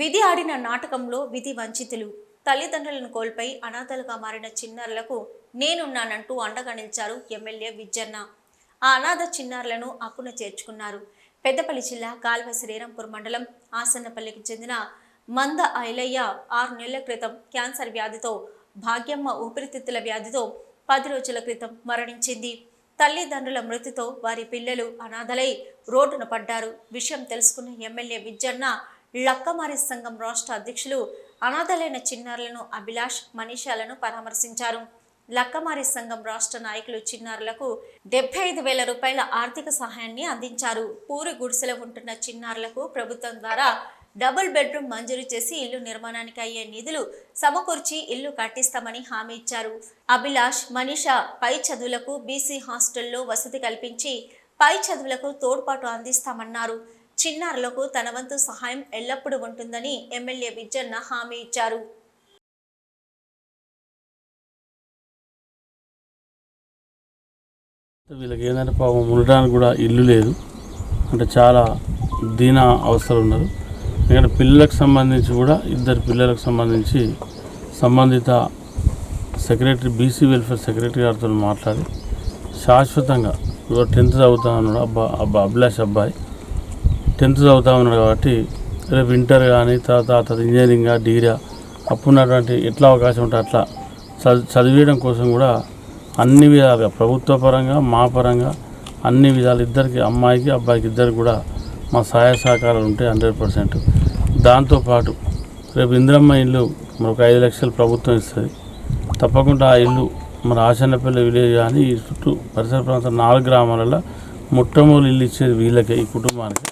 విధి ఆడిన నాటకంలో విధి వంచితులు. తల్లిదండ్రులను కోల్పోయి అనాథలుగా మారిన చిన్నారులకు నేనున్నానంటూ అండగా నిలిచారు ఎమ్మెల్యే విజ్జన్న. ఆ అనాథ చిన్నారులను అక్కున చేర్చుకున్నారు. పెద్దపల్లి జిల్లా కాల్వ శ్రీరాంపూర్ మండలం ఆసన్నపల్లికి చెందిన మంద ఐలయ్య ఆరు నెలల క్రితం క్యాన్సర్ వ్యాధితో భాగ్యమ్మ ఊపిరితిత్తుల వ్యాధితో పది రోజుల క్రితం మరణించింది. తల్లిదండ్రుల మృతితో వారి పిల్లలు అనాథలై రోడ్డున పడ్డారు. విషయం తెలుసుకున్న ఎమ్మెల్యే విజ్జన్న లక్కమారి సంఘం రాష్ట్ర అధ్యక్షులు అనాథలైన చిన్నారులను అభిలాష్ మనీషాలను పరామర్శించారు. లక్కమారి సంఘం రాష్ట్ర నాయకులు చిన్నారులకు డెబ్బై ఐదు వేల రూపాయల ఆర్థిక సహాయాన్ని అందించారు. పూరి గుడిసెలో ఉంటున్న చిన్నారులకు ప్రభుత్వం ద్వారా డబుల్ బెడ్రూమ్ మంజూరు చేసి ఇల్లు నిర్మాణానికి అయ్యే నిధులు సమకూర్చి ఇల్లు కట్టిస్తామని హామీ ఇచ్చారు. అభిలాష్ మనీషా పై చదువులకు బీసీ హాస్టల్లో వసతి కల్పించి పై చదువులకు తోడ్పాటు అందిస్తామన్నారు. చిన్నారులకు తన వంతు సహాయం ఎల్లప్పుడూ ఉంటుందని ఎమ్మెల్యే విజ్జన్న హామీ ఇచ్చారు. వీళ్ళకి ఏంటంటే పాపం ఉండడానికి కూడా ఇల్లు లేదు. అంటే చాలా దీన అవసరం ఉన్నారు. ఎందుకంటే పిల్లలకు సంబంధించి కూడా ఇద్దరు పిల్లలకు సంబంధించి సంబంధిత సెక్రటరీ బీసీ వెల్ఫేర్ సెక్రటరీ గారితో మాట్లాడి శాశ్వతంగా టెన్త్ చదువుతా ఉన్నాడు అబ్బా అబ్బా అభిలాష్ అబ్బాయి. టెన్త్ చదువుతా ఉన్నాడు కాబట్టి రేపు ఇంటర్ కానీ తర్వాత తర్వాత ఇంజనీరింగ్ డిగ్రీ అప్పుడున్నటువంటి ఎట్లా అవకాశం ఉంటే అట్లా చదివేయడం కోసం కూడా అన్ని విధాలుగా ప్రభుత్వ పరంగా మా పరంగా అన్ని విధాలు ఇద్దరికి అమ్మాయికి అబ్బాయికి ఇద్దరికి కూడా మా సహాయ సహకారాలు ఉంటాయి హండ్రెడ్ పర్సెంట్. దాంతోపాటు రేపు ఇందిరమ్మ ఇల్లు మరి ఒక ఐదు లక్షలు ప్రభుత్వం ఇస్తుంది. తప్పకుండా ఆ ఇల్లు మన ఆశన్నపల్లి విలేజ్ కానీ ఈ చుట్టూ పరిసర ప్రాంతం నాలుగు గ్రామాలలో మొట్టమొదటి ఇల్లు ఇచ్చేది వీళ్ళకే ఈ కుటుంబానికి.